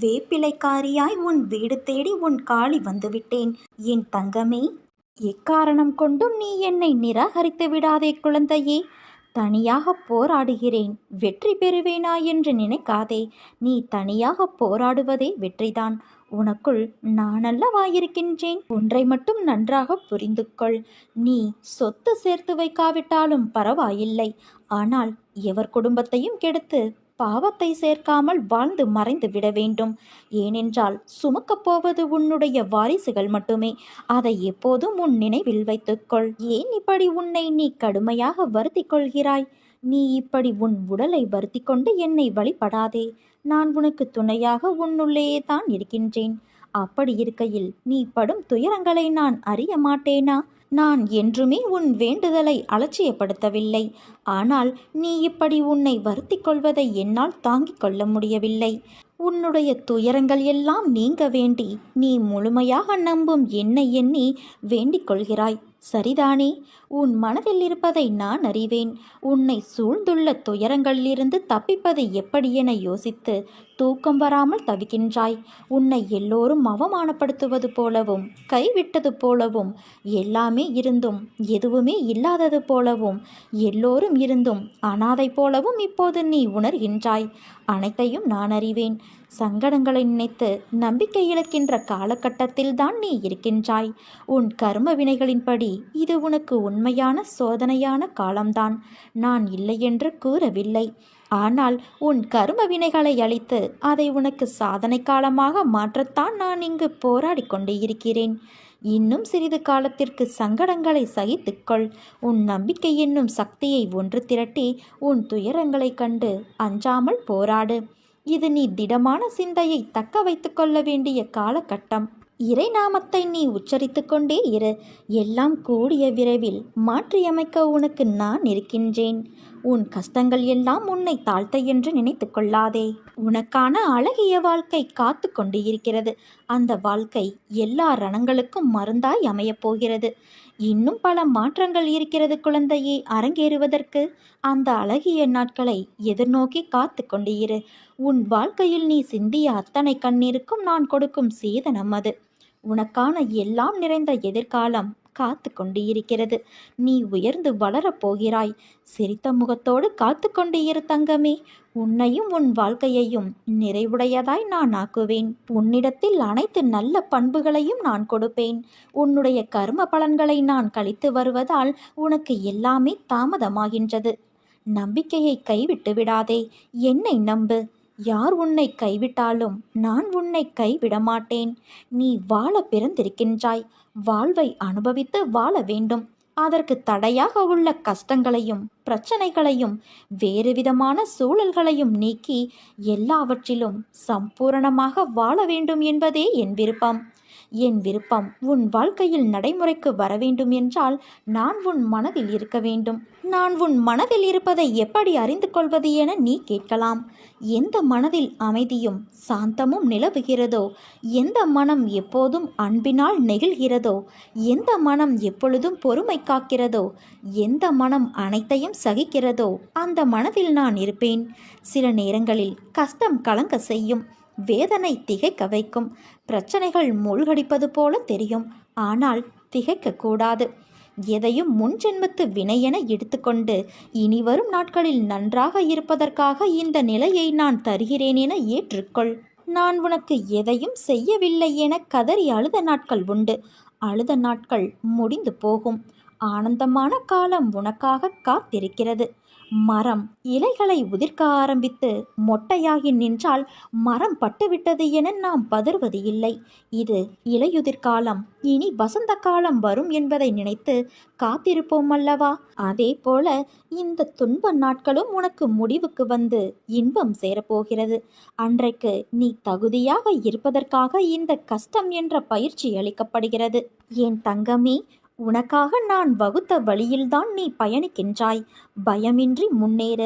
வேப்பிலைக்காரியாய் உன் வீடு தேடி உன் காளி வந்துவிட்டேன். என் தங்கமே எக்காரணம் கொண்டும் நீ என்னை நிராகரித்து விடாதே குழந்தையே. தனியாக போராடுகிறேன் வெற்றி பெறுவேனா என்று நினைக்காதே. நீ தனியாக போராடுவதே வெற்றிதான். உனக்குள் நானல்லவா இருக்கின்றேன். ஒன்றை மட்டும் நன்றாக புரிந்து கொள் நீ சொத்து சேர்த்து வைக்காவிட்டாலும் பரவாயில்லை. ஆனால் எவர் குடும்பத்தையும் கெடுத்து பாவத்தை சேர்க்காமல் வாழ்ந்து மறைந்து விட வேண்டும். ஏனென்றால் சுமக்கப் போவது உன்னுடைய வாரிசுகள் மட்டுமே. அதை எப்போதும் உன் நினைவில் வைத்துக்கொள். ஏன் இப்படி உன்னை நீ கடுமையாக வருத்திக் கொள்கிறாய் நீ இப்படி உன் உடலை வருத்தி கொண்டு என்னை வழிபடாதே. நான் உனக்கு துணையாக உன்னுள்ளேயே தான் இருக்கின்றேன். அப்படி இருக்கையில் நீ படும் துயரங்களை நான் அறிய மாட்டேனா? நான் என்றுமே உன் வேண்டுதலை அலட்சியப்படுத்தவில்லை. ஆனால் நீ இப்படி உன்னை வருத்திக் கொள்வதை என்னால் தாங்கிக் கொள்ள முடியவில்லை. உன்னுடைய துயரங்கள் எல்லாம் நீங்க வேண்டி நீ முழுமையாக நம்பும் என்னை எண்ணி வேண்டிக் கொள்கிறாய். சரிதானே? உன் மனதில் இருப்பதை நான் அறிவேன். உன்னை சூழ்ந்துள்ள துயரங்களிலிருந்து தப்பிப்பது எப்படி என யோசித்து தூக்கம் வராமல் தவிக்கின்றாய். உன்னை எல்லோரும் அவமானப்படுத்துவது போலவும் கைவிட்டது போலவும் எல்லாமே இருந்தும் எதுவுமே இல்லாதது போலவும் எல்லோரும் இருந்தும் அனாதை போலவும் இப்போது நீ உணர்கின்றாய். அனைத்தையும் நான் அறிவேன். சங்கடங்களை நினைத்து நம்பிக்கை இழக்கின்ற காலகட்டத்தில் தான் நீ இருக்கின்றாய். உன் கர்ம வினைகளின்படி இது உனக்கு உண்மையான சோதனையான காலம்தான். நான் இல்லையென்று கூறவில்லை. ஆனால் உன் கரும வினைகளை அளித்து அதை உனக்கு சாதனை காலமாக மாற்றத்தான் நான் இங்கு போராடி கொண்டே இருக்கிறேன். இன்னும் சிறிது காலத்திற்கு சங்கடங்களை சகித்துக்கொள் உன் நம்பிக்கை என்னும் சக்தியை ஒன்று திரட்டி உன் துயரங்களைக் கண்டு அஞ்சாமல் போராடு. இது நீ திடமான சிந்தையை தக்க வைத்து கொள்ள வேண்டிய காலகட்டம். இறை நாமத்தை நீ உச்சரித்து கொண்டே இரு. எல்லாம் கூடிய விரைவில் மாற்றியமைக்க உனக்கு நான் இருக்கின்றேன். உன் கஷ்டங்கள் எல்லாம் உன்னை தாழ்த்த என்று நினைத்து கொள்ளாதே. உனக்கான அழகிய வாழ்க்கை காத்து கொண்டு இருக்கிறது. அந்த வாழ்க்கை எல்லா ரணங்களுக்கும் மருந்தாய் அமையப் போகிறது. இன்னும் பல மாற்றங்கள் இருக்கிறது குழந்தையை. அரங்கேறுவதற்கு அந்த அழகிய நாட்களை எதிர்நோக்கி காத்து கொண்டு இரு. உன் வாழ்க்கையில் நீ சிந்திய அத்தனை கண்ணீருக்கும் நான் கொடுக்கும் சேதனம் அது. உனக்கான எல்லாம் நிறைந்த எதிர்காலம் காத்து கொண்டு இருக்கிறது நீ உயர்ந்து வளரப் போகிறாய். சிரித்த முகத்தோடு காத்து கொண்டு இரு தங்கமே. உன்னையும் உன் வாழ்க்கையையும் நிறைவுடையதாய் நான் ஆக்குவேன். உன்னிடத்தில் அனைத்து நல்ல பண்புகளையும் நான் கொடுப்பேன். உன்னுடைய கர்ம பலன்களை நான் கழித்து வருவதால் உனக்கு எல்லாமே தாமதமாகின்றது. நம்பிக்கையை கைவிட்டு விடாதே. என்னை நம்பு. யார் உன்னை கைவிட்டாலும் நான் உன்னை கைவிட மாட்டேன் நீ வாழ பிறந்திருக்கின்றாய். வாழ்வை அனுபவித்து வாழ வேண்டும். அதற்கு தடையாக உள்ள கஷ்டங்களையும் பிரச்சனைகளையும் வேறு விதமான சூழல்களையும் நீக்கி எல்லாவற்றிலும் சம்பூரணமாக வாழ வேண்டும் என்பதே என் விருப்பம். என் விருப்பம் உன் வாழ்க்கையில் நடைமுறைக்கு வர வேண்டும் என்றால் நான் உன் மனதில் இருக்க வேண்டும். நான் உன் மனதில் இருப்பதை எப்படி அறிந்து கொள்வது என நீ கேட்கலாம். எந்த மனதில் அமைதியும் சாந்தமும் நிலவுகிறதோ? எந்த மனம் எப்போதும் அன்பினால் நெகிழ்கிறதோ? எந்த மனம் எப்பொழுதும் பொறுமை காக்கிறதோ? எந்த மனம் அனைத்தையும் சகிக்கிறதோ? அந்த மனதில் நான் இருப்பேன். சில நேரங்களில் கஷ்டம் கலங்க செய்யும். வேதனை திகைக்க வைக்கும். பிரச்சனைகள் மூழ்கடிப்பது போல தெரியும். ஆனால் திகைக்கக்கூடாது எதையும் முன் ஜென்மத்து வினையென எடுத்துக்கொண்டு இனி வரும் நாட்களில் நன்றாக இருப்பதற்காக இந்த நிலையை நான் தருகிறேன் என ஏற்றுக்கொள். நான் உனக்கு எதையும் செய்யவில்லை என கதறி அழுத நாட்கள் உண்டு. அழுத நாட்கள் முடிந்து போகும். ஆனந்தமான காலம் உனக்காக காத்திருக்கிறது. மரம் இலைகளை உதிர்க்க ஆரம்பித்து மொட்டையாகி நின்றால் மரம் பட்டுவிட்டது என நாம் பதறுவது இல்லை. இது இலையுதிர்காலம் இனி வசந்த காலம் வரும் என்பதை நினைத்து காத்திருப்போம் அல்லவா? அதே போல இந்த துன்ப நாட்களும் உனக்கு முடிவுக்கு வந்து இன்பம் சேரப்போகிறது. அன்றைக்கு நீ தகுதியாக இருப்பதற்காக இந்த கஷ்டம் என்ற பயிற்சி அளிக்கப்படுகிறது. என் தங்கமே உனக்காக நான் வகுத்த வழியில்தான் நீ பயணிக்கின்றாய். பயமின்றி முன்னேற.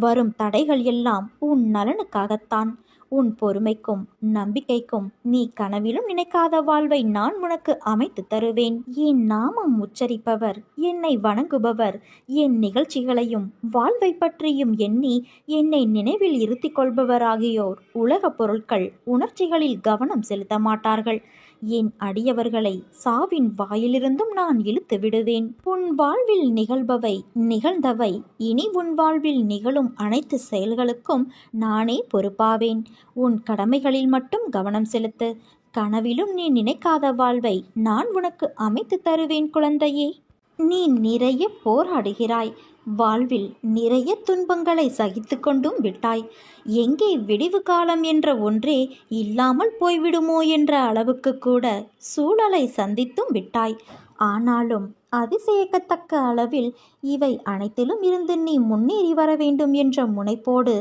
வரும் தடைகள் எல்லாம் உன் நலனுக்காகத்தான். உன் பொறுமைக்கும் நம்பிக்கைக்கும் நீ கனவிலும் நினைக்காத வாழ்வை நான் உனக்கு அமைத்து தருவேன். என் நாமம் உச்சரிப்பவர் என்னை வணங்குபவர் என் நிகழ்ச்சிகளையும் வாழ்வை பற்றியும் எண்ணி என்னை நினைவில் இருத்திக் கொள்பவர் ஆகியோர் உலகப் பொருட்கள் உணர்ச்சிகளில் கவனம் செலுத்த மாட்டார்கள். என் அடியவர்களை சாவின் வாயிலிருந்தும் நான் இழுத்து விடுவேன். உன் வாழ்வில் நிகழ்பவை நிகழ்ந்தவை. இனி உன் வாழ்வில் நிகழும் அனைத்து செயல்களுக்கும் நானே பொறுப்பாவேன். உன் கடமைகளில் மட்டும் கவனம் செலுத்து. கனவிலும் நீ நினைக்காத வாழ்வை நான் உனக்கு அமைத்து தருவேன் குழந்தையே. நீ நிறைய போராடுகிறாய். வாழ்வில் நிறைய துன்பங்களை சகித்து கொண்டும் விட்டாய். எங்கே விடிவு காலம் என்ற ஒன்றே இல்லாமல் போய்விடுமோ என்ற அளவுக்கு கூட சூழலை சந்தித்தும் விட்டாய். ஆனாலும் அதிசயக்கத்தக்க அளவில் இவை அனைத்திலும் இருந்து நீ முன்னேறி வர வேண்டும் என்ற முனைப்போடு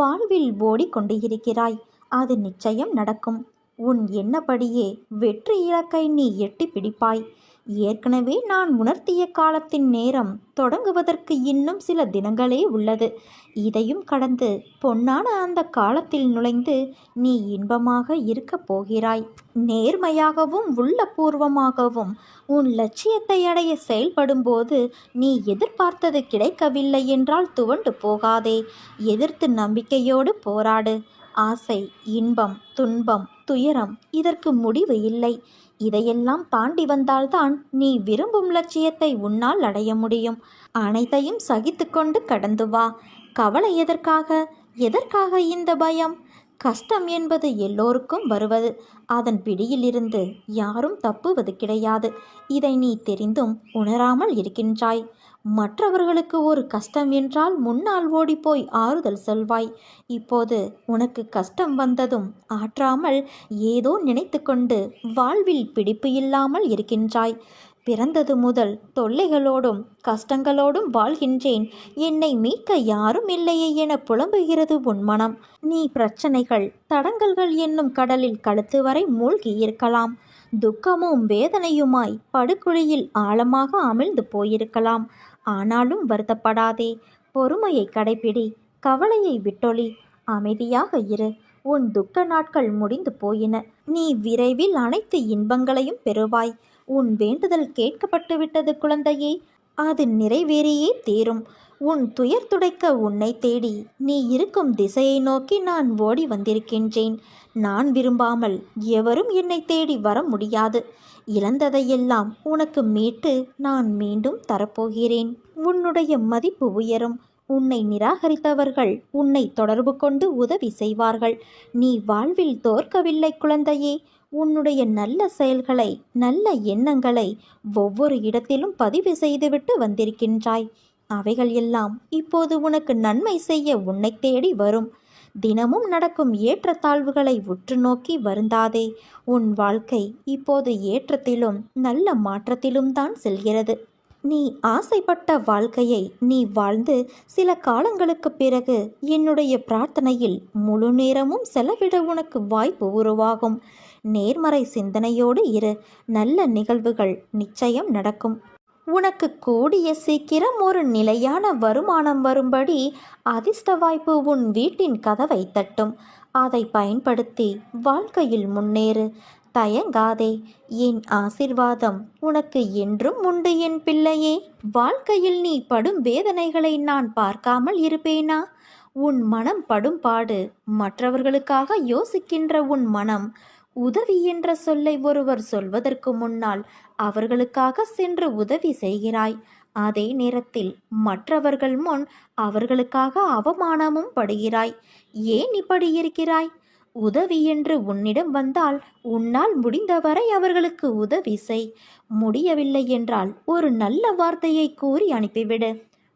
வாழ்வில் ஓடிக்கொண்டு இருக்கிறாய் அது நிச்சயம் நடக்கும். உன் எண்ணப்படியே வெற்றி இலக்கை நீ எட்டி பிடிப்பாய். ஏற்கனவே நான் உணர்த்திய காலத்தின் நேரம் தொடங்குவதற்கு இன்னும் சில தினங்களே உள்ளது. இதையும் கடந்து பொன்னான அந்த காலத்தில் நுழைந்து நீ இன்பமாக இருக்கப் போகிறாய். நேர்மையாகவும் உள்ளபூர்வமாகவும் உன் லட்சியத்தை அடைய செயல்படும்போது நீ எதிர்பார்த்தது கிடைக்கவில்லை என்றால் துவண்டு போகாதே. எதிர்த்து நம்பிக்கையோடு போராடு. ஆசை இன்பம் துன்பம் துயரம் இதற்கு முடிவு இல்லை. இதையெல்லாம் தாண்டி வந்தால்தான் நீ விரும்பும் லட்சியத்தை உன்னால் அடைய முடியும். அனைத்தையும் சகித்துக்கொண்டு கடந்து வா. கவலை எதற்காக? எதற்காக இந்த பயம்? கஷ்டம் என்பது எல்லோருக்கும் வருவது. அதன் பிடியிலிருந்து யாரும் தப்புவது கிடையாது. இதை நீ தெரிந்தும் உணராமல் இருக்கின்றாய். மற்றவர்களுக்கு ஒரு கஷ்டம் என்றால் முன்னால் ஓடிப்போய் ஆறுதல் சொல்வாய். இப்போது உனக்கு கஷ்டம் வந்ததும் ஆற்றாமல் ஏதோ நினைத்து கொண்டு வாழ்வில் பிடிப்பு இல்லாமல் இருக்கின்றாய். பிறந்தது முதல் தொல்லைகளோடும் கஷ்டங்களோடும் வாழ்கின்றேன். என்னை மீட்க யாரும் இல்லையே என புலம்புகிறது உன் மனம். நீ பிரச்சனைகள் தடங்கல்கள் என்னும் கடலில் கழுத்து வரை மூழ்கி இருக்கலாம். துக்கமும் வேதனையுமாய் படுகுழியில் ஆழமாக அமிழ்ந்து போயிருக்கலாம். ஆனாலும் வருத்தப்படாதே. பொறுமையை கடைபிடி கவலையை விட்டொளி அமைதியாக இரு. உன் துக்க நாட்கள் முடிந்து போயின. நீ விரைவில் அனைத்து இன்பங்களையும் பெறுவாய். உன் வேண்டுதல் கேட்கப்பட்டு விட்டது குழந்தையே. அது நிறைவேறியே தீரும். உன் துயர் துடைக்க உன்னை தேடி நீ இருக்கும் திசையை நோக்கி நான் ஓடி வந்திருக்கின்றேன். நான் விரும்பாமல் எவரும் என்னை தேடி வர முடியாது. இழந்ததையெல்லாம் உனக்கு மீட்டு நான் மீண்டும் தரப்போகிறேன். உன்னுடைய மதிப்பு உயரும். உன்னை நிராகரித்தவர்கள் உன்னை தொடர்பு கொண்டு உதவி செய்வார்கள். நீ வாழ்வில் தோற்கவில்லை குழந்தையே. உன்னுடைய நல்ல செயல்களை நல்ல எண்ணங்களை ஒவ்வொரு இடத்திலும் பதிவு செய்துவிட்டு வந்திருக்கின்றாய். அவைகள் எல்லாம் இப்போது உனக்கு நன்மை செய்ய உன்னை தேடி வரும். தினமும் நடக்கும் ஏற்றத்தாழ்வுகளை உற்று நோக்கி வருந்தாதே. உன் வாழ்க்கை இப்போது ஏற்றத்திலும் நல்ல மாற்றத்திலும் தான் செல்கிறது. நீ ஆசைப்பட்ட வாழ்க்கையை நீ வாழ்ந்து சில காலங்களுக்கு பிறகு என்னுடைய பிரார்த்தனையில் முழு நேரமும் செலவிட உனக்கு வாய்ப்பு உருவாகும். நேர்மறை சிந்தனையோடு இரு. நல்ல நிகழ்வுகள் நிச்சயம் நடக்கும். உனக்கு கூடிய சீக்கிரம் ஒரு நிலையான வருமானம் வரும்படி அதிர்ஷ்ட வாய்ப்பு உன் வீட்டின் கதவை தட்டும். அதை பயன்படுத்தி வாழ்க்கையில் முன்னேறு. தயங்காதே. என் ஆசிர்வாதம் உனக்கு என்றும் உண்டு என் பிள்ளையே. வாழ்க்கையில் நீ படும் வேதனைகளை நான் பார்க்காமல் இருப்பேனா? உன் மனம் படும் பாடு மற்றவர்களுக்காக யோசிக்கின்ற உன் மனம் உதவி என்ற சொல்லை ஒருவர் சொல்வதற்கு முன்னால் அவர்களுக்காக சென்று உதவி செய்கிறாய். அதே நேரத்தில் மற்றவர்கள் முன் அவர்களுக்காக அவமானமும் படுகிறாய். ஏன் இப்படி இருக்கிறாய்? உதவி என்று உன்னிடம் வந்தால் உன்னால் முடிந்தவரை அவர்களுக்கு உதவி செய். முடியவில்லை என்றால் ஒரு நல்ல வார்த்தையை கூறி அனுப்பிவிடு.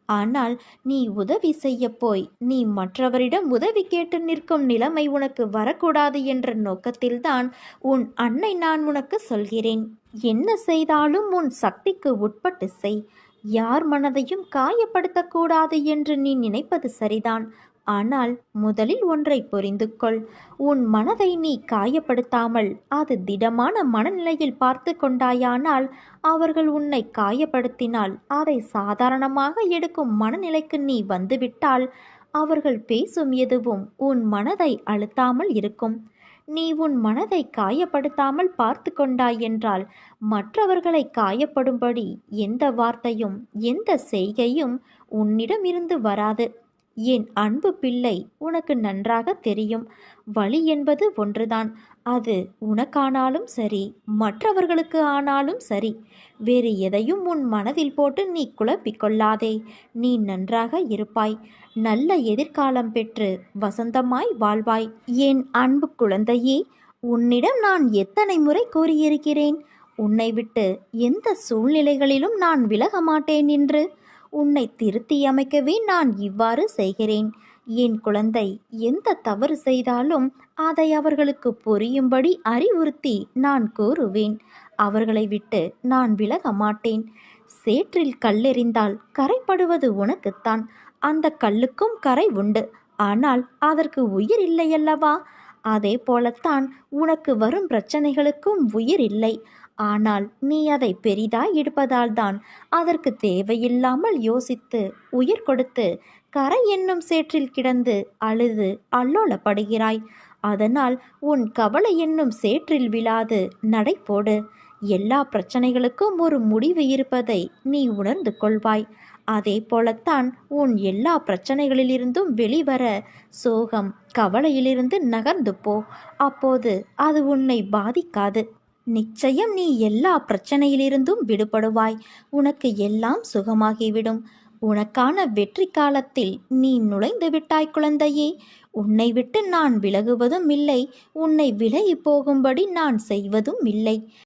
ஆனால் நீ உதவி செய்ய போய் நீ மற்றவரிடம் உதவி கேட்டு நிற்கும் நிலைமை உனக்கு வரக்கூடாது என்ற நோக்கத்தில்தான் உன் அன்னை நான் உனக்கு சொல்கிறேன். என்ன செய்தாலும் உன் சக்திக்கு உட்பட்டு செய். யார் மனதையும் காயப்படுத்தக்கூடாது என்று நீ நினைப்பது சரிதான். ஆனால் முதலில் ஒன்றை புரிந்து கொள். உன் மனதை நீ காயப்படுத்தாமல் அது திடமான மனநிலையில் பார்த்து கொண்டாயானால் அவர்கள் உன்னை காயப்படுத்தினால் அதை சாதாரணமாக எடுக்கும் மனநிலைக்கு நீ வந்துவிட்டால் அவர்கள் பேசும் எதுவும் உன் மனதை அழுத்தாமல் இருக்கும். நீ உன் மனதை காயப்படுத்தாமல் பார்த்து கொண்டாய் என்றால் மற்றவர்களை காயப்படும்படி எந்த வார்த்தையும் எந்த செய்கையும் உன்னிடமிருந்து வராது. என் அன்பு பிள்ளை உனக்கு நன்றாக தெரியும். வழி என்பது ஒன்றுதான். அது உனக்கானாலும் சரி மற்றவர்களுக்கு ஆனாலும் சரி. வேறு எதையும் உன் மனதில் போட்டு நீ குழப்பிக் கொள்ளாதே. நீ நன்றாக இருப்பாய். நல்ல எதிர்காலம் பெற்று வசந்தமாய் வாழ்வாய். என் அன்பு குழந்தையே உன்னிடம் நான் எத்தனை முறை கூறியிருக்கிறேன்? உன்னை விட்டு எந்த சூழ்நிலைகளிலும் நான் விலக மாட்டேன் என்று. உன்னை திருத்தி அமைக்கவே நான் இவ்வாறு செய்கிறேன். என் குழந்தை எந்த தவறு செய்தாலும் அதை அவர்களுக்கு புரியும்படி அறிவுறுத்தி நான் கூறுவேன். அவர்களை விட்டு நான் விலக மாட்டேன். சேற்றில் கல்லெறிந்தால் கரைப்படுவது உனக்குத்தான். அந்த கல்லுக்கும் கரை உண்டு. ஆனால் அதற்கு உயிர் இல்லையல்லவா? அதே போலத்தான் உனக்கு வரும் பிரச்சனைகளுக்கும் உயிர் இல்லை. ஆனால் நீ அதை பெரிதாய் எடுப்பதால் தான் அதற்கு தேவையில்லாமல் யோசித்து உயிர் கொடுத்து கரை என்னும் சேற்றில் கிடந்து அழுது அல்லோலப்படுகிறாய். அதனால் உன் கவலை என்னும் சேற்றில் விழாது நடை போடு. எல்லா பிரச்சனைகளுக்கும் ஒரு முடிவு இருப்பதை நீ உணர்ந்து கொள்வாய். அதே போலத்தான் உன் எல்லா பிரச்சனைகளிலிருந்தும் வெளிவர சோகம் கவலையிலிருந்து நகர்ந்து போ. அப்போது அது உன்னை பாதிக்காது. நிச்சயம் நீ எல்லா பிரச்சனையிலிருந்தும் விடுபடுவாய். உனக்கு எல்லாம் சுகமாகிவிடும். உனக்கான வெற்றி காலத்தில் நீ நுழைந்து விட்டாய் குழந்தையே. உன்னை விட்டு நான் விலகுவதும் இல்லை. உன்னை விலகி போகும்படி நான் செய்வதும் இல்லை.